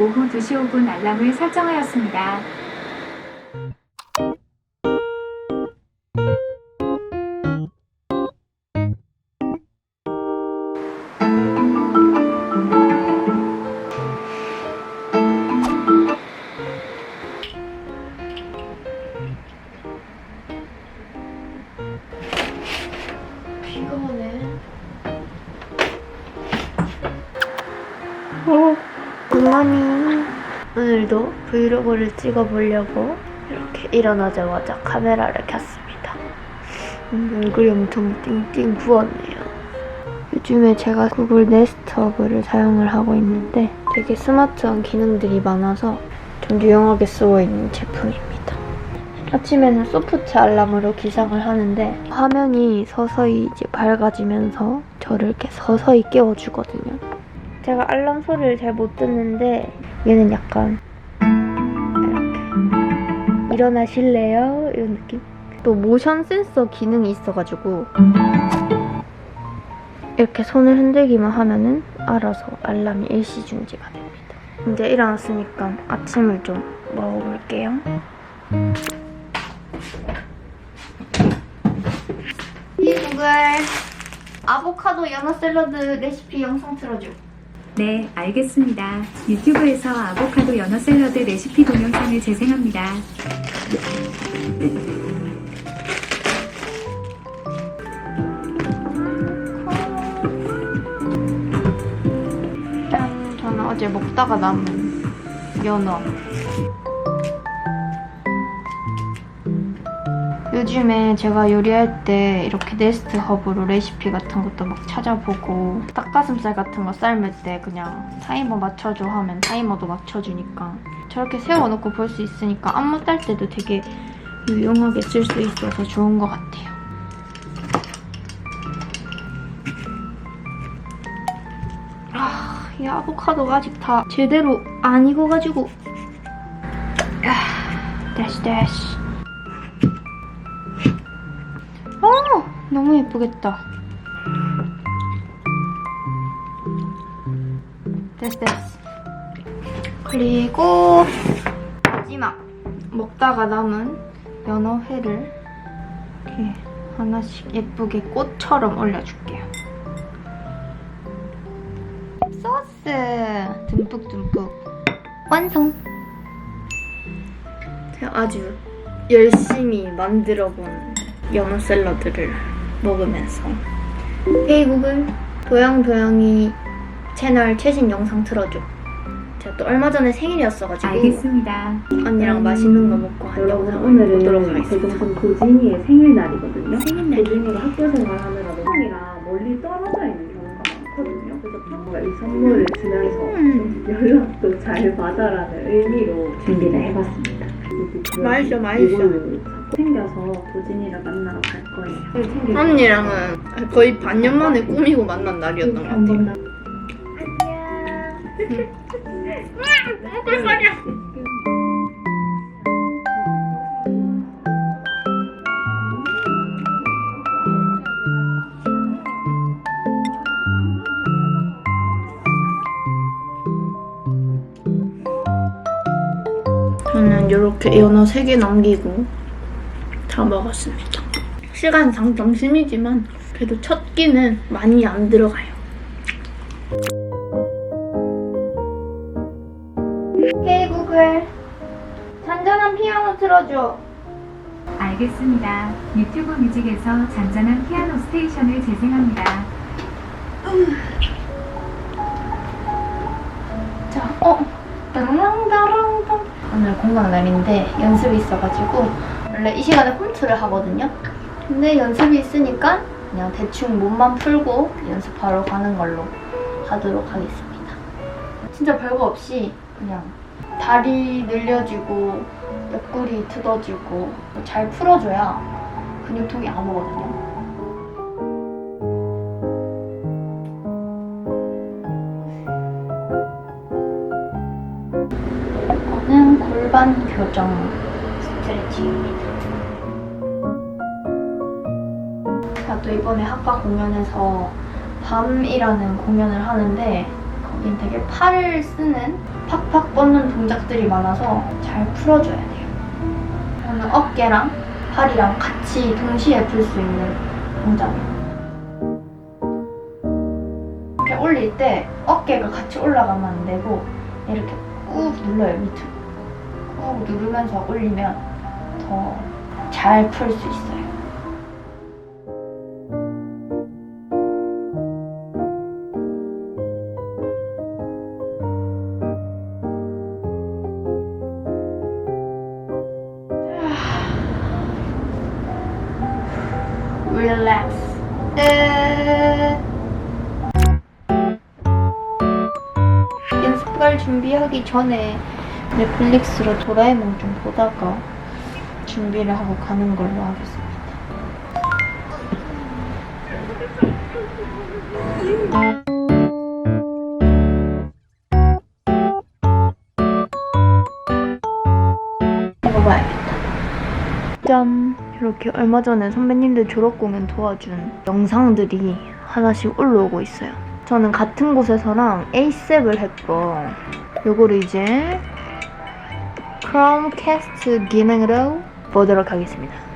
네, 오후 2시 5분 알람을 설정하였습니다. 비가 오네. 오, 굿모닝. 오늘도 브이로그를 찍어보려고 이렇게 일어나자마자 카메라를 켰습니다. 음, 얼굴이 엄청 띵띵 부었네요. 요즘에 제가 구글 네스트 허브를 사용을 하고 있는데 되게 스마트한 기능들이 많아서 좀 유용하게 쓰고 있는 제품입니다. 아침에는 소프트 알람으로 기상을 하는데 화면이 서서히 이제 밝아지면서 저를 이렇게 서서히 깨워주거든요. 제가 알람 소리를 잘 못 듣는데 얘는 약간 이렇게 일어나실래요? 이런 느낌? 또 모션 센서 기능이 있어가지고 이렇게 손을 흔들기만 하면은 알아서 알람이 일시 중지가 됩니다. 이제 일어났으니까 아침을 좀 먹어볼게요. 이 구글 아보카도 연어 샐러드 레시피 영상 틀어줘. 네, 알겠습니다. 유튜브에서 아보카도 연어 샐러드 레시피 동영상을 재생합니다. 짠, 저는 어제 먹다가 남은 연어. 요즘에 제가 요리할 때 이렇게 네스트 허브로 레시피 같은 것도 막 찾아보고 닭가슴살 같은 거 삶을 때 그냥 타이머 맞춰줘 하면 타이머도 맞춰주니까 저렇게 세워놓고 볼 수 있으니까 안무 딸 때도 되게 유용하게 쓸 수 있어서 좋은 것 같아요. 아, 이 아보카도가 아직 다 제대로 안 익어가지고 아, 다시 다시 너무 예쁘겠다. 됐어 됐어. 그리고 마지막 먹다가 남은 연어회를 이렇게 하나씩 예쁘게 꽃처럼 올려줄게요. 소스! 듬뿍듬뿍. 완성! 제가 아주 열심히 만들어본 연어 샐러드를 먹으면서 헤이 구글 도영도영이 채널 최신 영상 틀어줘 제가 또 얼마 전에 생일이었어가지고 알겠습니다. 언니랑 맛있는 거 먹고 한 여러분 영상을 보도록 오늘은 하겠습니다 대동산 도진이의 생일날이거든요. 생일날 도진이가 학교 생활하느라 너랑이랑 멀리 떨어져 있는 경우가 많거든요. 그래서 평소에 이 선물을 주면서 음. 연락도 잘 받아라는 의미로 준비를 해봤습니다. 맛있어, 맛있어. 챙겨서 도진이를 만나러 갈 거예요. 언니랑은 거의 반년 만에 꾸미고 만난 날이었던 것 같아요 같아요. 꿀빨이야 이렇게 연어 3개 남기고 다 먹었습니다. 시간상 점심이지만 그래도 첫 끼는 많이 안 들어가요. 헤이 구글 잔잔한 피아노 틀어줘. 알겠습니다. 유튜브 뮤직에서 잔잔한 피아노 스테이션을 재생합니다. 자, 어, 따랑 따랑 따 오늘 공강 날인데 연습이 있어가지고 원래 이 시간에 홈트를 하거든요. 근데 연습이 있으니까 그냥 대충 몸만 풀고 연습하러 가는 걸로 하도록 하겠습니다. 진짜 별거 없이 그냥 다리 늘려주고 옆구리 틀어주고 잘 풀어줘야 근육통이 안 오거든요. 교정 스트레칭입니다. 제가 또 이번에 학과 공연에서 밤이라는 공연을 하는데 여긴 되게 팔을 쓰는 팍팍 뻗는 동작들이 많아서 잘 풀어줘야 돼요. 저는 어깨랑 팔이랑 같이 동시에 풀 수 있는 동작이에요. 이렇게 올릴 때 어깨가 같이 올라가면 안 되고 이렇게 꾹 눌러요 밑으로. 꾹 누르면서 올리면 더 잘 풀 수 있어요. 연습할 준비하기 전에 넷플릭스로 도라에몽 좀 보다가 준비를 하고 가는 걸로 하겠습니다. 먹어봐야겠다. 짠! 이렇게 얼마 전에 선배님들 졸업 공연 도와준 영상들이 하나씩 올라오고 있어요. 저는 같은 곳에서랑 에이셉을 했고, 요거를 이제 크롬캐스트 기능으로 보도록 하겠습니다.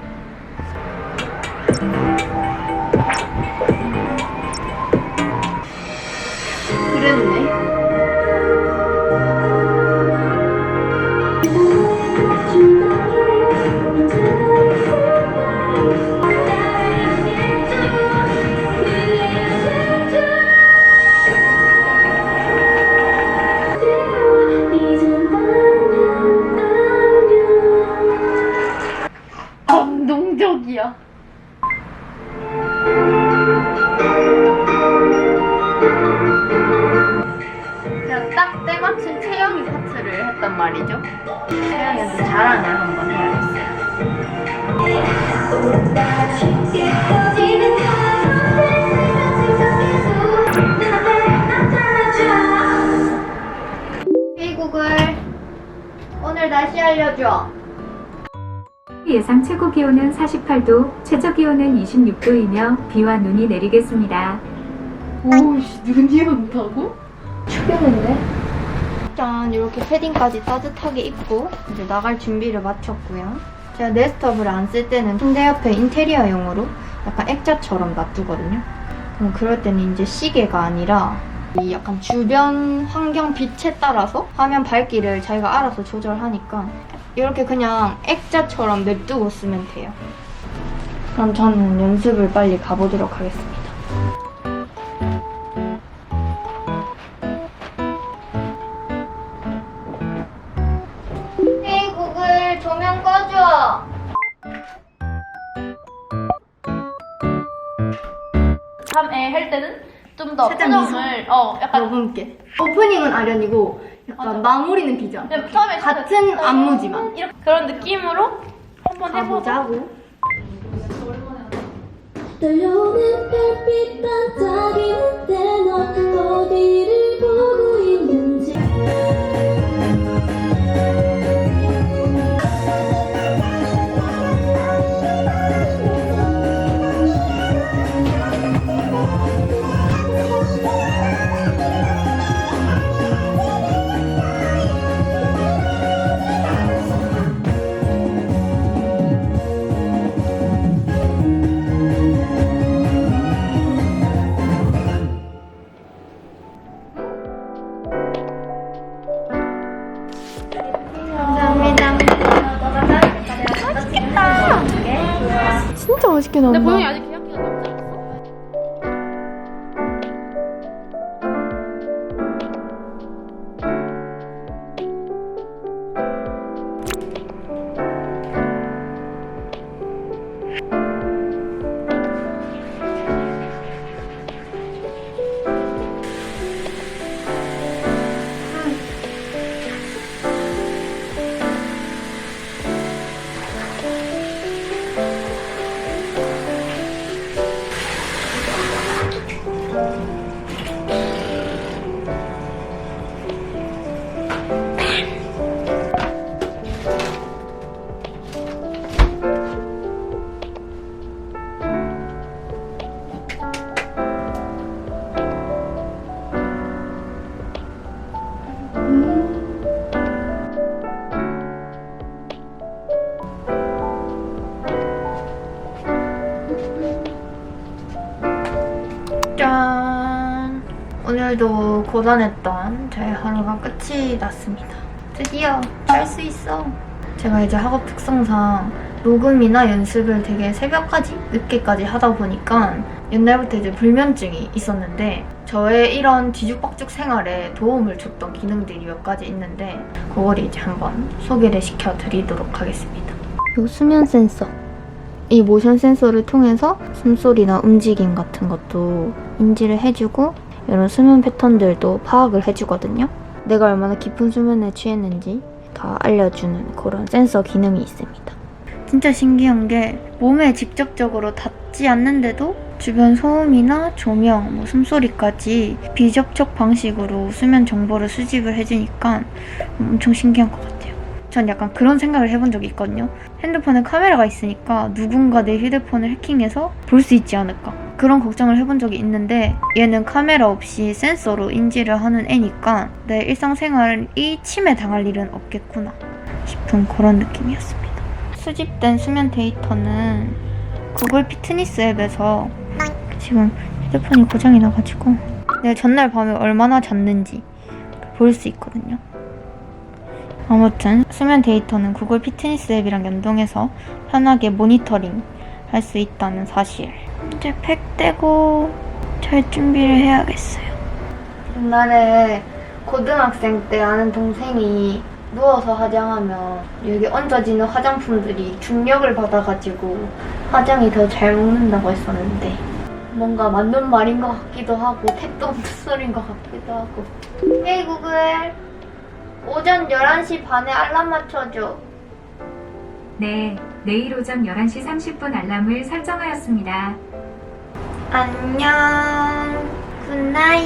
제가 딱 때마침 채영이 파트를 했단 말이죠. 채영이한테 자랑을 한번 해야겠어요. 헤이 구글, 오늘 날씨 알려줘. 예상 최고 기온은 48도, 최저 기온은 26도이며 비와 눈이 내리겠습니다. 오씨 눈이 온다고? 추겠는데? 짠 이렇게 패딩까지 따뜻하게 입고 이제 나갈 준비를 마쳤고요 제가 네스톱을 안쓸 때는 침대 옆에 인테리어용으로 약간 액자처럼 놔두거든요 그럼 그럴 때는 이제 시계가 아니라 이 약간 주변 환경 빛에 따라서 화면 밝기를 자기가 알아서 조절하니까 이렇게 그냥 액자처럼 냅두고 쓰면 돼요 그럼 저는 연습을 빨리 가보도록 하겠습니다 밤에 할 때는 좀 더 살짝 표정을 어 약간 여분께 오프닝은 아련이고 약간 맞아. 마무리는 비전. 그냥 처음에 같은 진짜 안무지만 이렇게 그런 느낌으로 한번 해보자. 가보자고. 떨려오는 별빛 반짝이는데 넌 어디를 보고 맛있게 나온다. 근데 보영이 아직 오늘도 고단했던 저의 하루가 끝이 났습니다. 드디어 잘 수 있어. 제가 이제 학업 특성상 녹음이나 연습을 되게 새벽까지 늦게까지 하다 보니까 옛날부터 이제 불면증이 있었는데 저의 이런 뒤죽박죽 생활에 도움을 줬던 기능들이 몇 가지 있는데 그걸 이제 한번 소개를 시켜드리도록 하겠습니다. 요 수면 센서 이 모션 센서를 통해서 숨소리나 움직임 같은 것도 인지를 해주고 이런 수면 패턴들도 파악을 해주거든요. 내가 얼마나 깊은 수면에 취했는지 다 알려주는 그런 센서 기능이 있습니다. 진짜 신기한 게 몸에 직접적으로 닿지 않는데도 주변 소음이나 조명, 뭐 숨소리까지 비접촉 방식으로 수면 정보를 수집을 해주니까 엄청 신기한 것 같아요. 전 약간 그런 생각을 해본 적이 있거든요. 핸드폰에 카메라가 있으니까 누군가 내 휴대폰을 해킹해서 볼 수 있지 않을까. 그런 걱정을 해본 적이 있는데 얘는 카메라 없이 센서로 인지를 하는 애니까 내 일상생활이 침해 당할 일은 없겠구나 싶은 그런 느낌이었습니다. 수집된 수면 데이터는 구글 피트니스 앱에서 지금 휴대폰이 고장이 나가지고 내가 전날 밤에 얼마나 잤는지 볼 수 있거든요. 아무튼 수면 데이터는 구글 피트니스 앱이랑 연동해서 편하게 모니터링 할 수 있다는 사실. 이제 팩 떼고 잘 준비를 해야겠어요. 옛날에 고등학생 때 아는 동생이 누워서 화장하면 여기 얹어지는 화장품들이 중력을 받아가지고 화장이 더 잘 먹는다고 했었는데 뭔가 맞는 말인 것 같기도 하고 택도 없는 소리인 것 같기도 하고 헤이 구글 오전 11시 반에 알람 맞춰줘 네, 내일 오전 11시 30분 알람을 설정하였습니다. 안녕. 굿나잇